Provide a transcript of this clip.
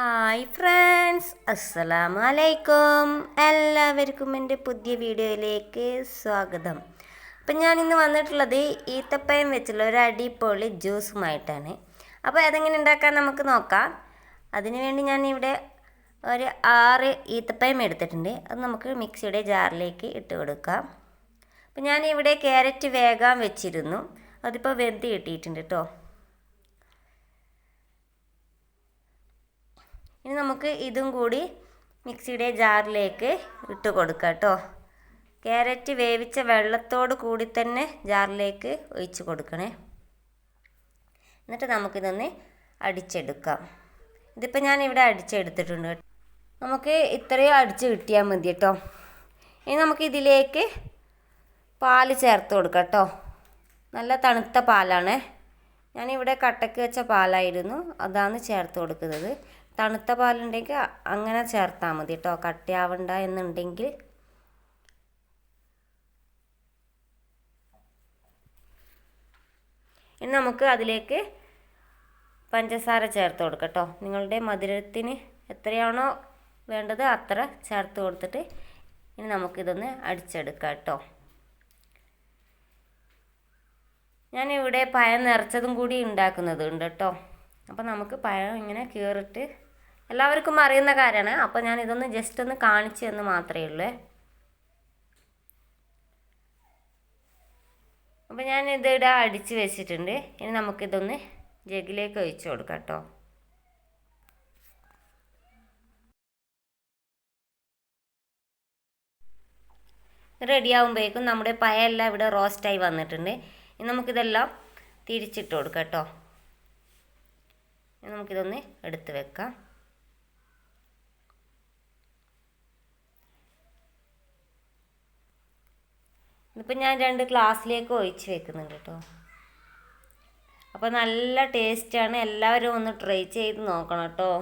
Hi friends അസ്സലാമു അലൈക്കും എല്ലാവർക്കും എന്റെ പുതിയ വീഡിയോയിലേക്ക് സ്വാഗതം. അപ്പം ഞാൻ ഇന്ന് വന്നിട്ടുള്ളത് ഈത്തപ്പയം വെച്ചുള്ള ഒരു അടിപൊളി ജ്യൂസുമായിട്ടാണ്. അപ്പോൾ അതെങ്ങനെ ഉണ്ടാക്കാൻ നമുക്ക് നോക്കാം. അതിനുവേണ്ടി ഞാൻ ഇവിടെ ഒരു ആറ് ഈത്തപ്പയം എടുത്തിട്ടുണ്ട്. അത് നമുക്ക് മിക്സിയുടെ ജാറിലേക്ക് ഇട്ട് കൊടുക്കാം. അപ്പം ഞാനിവിടെ ക്യാരറ്റ് വേഗം വെച്ചിരുന്നു. അതിപ്പോൾ വെന്ത് കിട്ടിയിട്ടുണ്ട് കേട്ടോ. ഇനി നമുക്ക് ഇതും കൂടി മിക്സിയുടെ ജാറിലേക്ക് ഇട്ട് കൊടുക്കാം കേട്ടോ. ക്യാരറ്റ് വേവിച്ച വെള്ളത്തോട് കൂടി തന്നെ ജാറിലേക്ക് ഒഴിച്ച് കൊടുക്കണേ. എന്നിട്ട് നമുക്കിതൊന്ന് അടിച്ചെടുക്കാം. ഇതിപ്പോൾ ഞാൻ ഇവിടെ അടിച്ചെടുത്തിട്ടുണ്ട് നമുക്ക് ഇത്രയും അടിച്ച് കിട്ടിയാൽ മതി കേട്ടോ. ഇനി നമുക്ക് ഇതിലേക്ക് പാൽ ചേർത്ത് കൊടുക്കാം കേട്ടോ. നല്ല തണുത്ത പാലാണ്. ഞാനിവിടെ കട്ടക്ക് വെച്ച പാലായിരുന്നു. അതാണ് ചേർത്ത് കൊടുക്കുന്നത്. തണുത്ത പാലുണ്ടെങ്കിൽ അങ്ങനെ ചേർത്താൽ മതി കേട്ടോ കട്ടിയാവണ്ട എന്നുണ്ടെങ്കിൽ. ഇനി നമുക്ക് അതിലേക്ക് പഞ്ചസാര ചേർത്ത് കൊടുക്കാം കേട്ടോ നിങ്ങളുടെ മധുരത്തിന് എത്രയാണോ വേണ്ടത് അത്ര ചേർത്ത് കൊടുത്തിട്ട് ഇനി നമുക്കിതൊന്ന് അടിച്ചെടുക്കാം കേട്ടോ ഞാനിവിടെ പഴം നിറച്ചതും കൂടി ഉണ്ടാക്കുന്നത് ഉണ്ട് കേട്ടോ അപ്പോൾ നമുക്ക് പഴം ഇങ്ങനെ കീറിട്ട് എല്ലാവർക്കും അറിയുന്ന കാര്യമാണ്. അപ്പോൾ ഞാൻ ഇതൊന്ന് ജസ്റ്റ് ഒന്ന് കാണിച്ചു എന്ന് മാത്രമേ ഉള്ളൂ. അപ്പോൾ ഞാൻ ഇതിവിടെ അടിച്ച് വെച്ചിട്ടുണ്ട്. ഇനി നമുക്കിതൊന്ന് ജഗിലേക്ക് ഒഴിച്ചു കൊടുക്കാം കേട്ടോ. റെഡി ആകുമ്പോഴേക്കും നമ്മുടെ പഴമെല്ലാം ഇവിടെ റോസ്റ്റായി വന്നിട്ടുണ്ട്. ഇനി നമുക്കിതെല്ലാം തിരിച്ചിട്ട് കൊടുക്കാം കേട്ടോ. നമുക്കിതൊന്ന് എടുത്ത് വെക്കാം. ഇതിപ്പോൾ ഞാൻ രണ്ട് ഗ്ലാസ്സിലേക്ക് ഒഴിച്ച് വെക്കുന്നുണ്ട് കേട്ടോ. അപ്പോൾ നല്ല ടേസ്റ്റാണ് എല്ലാവരും ഒന്ന് ട്രൈ ചെയ്ത് നോക്കണം കേട്ടോ.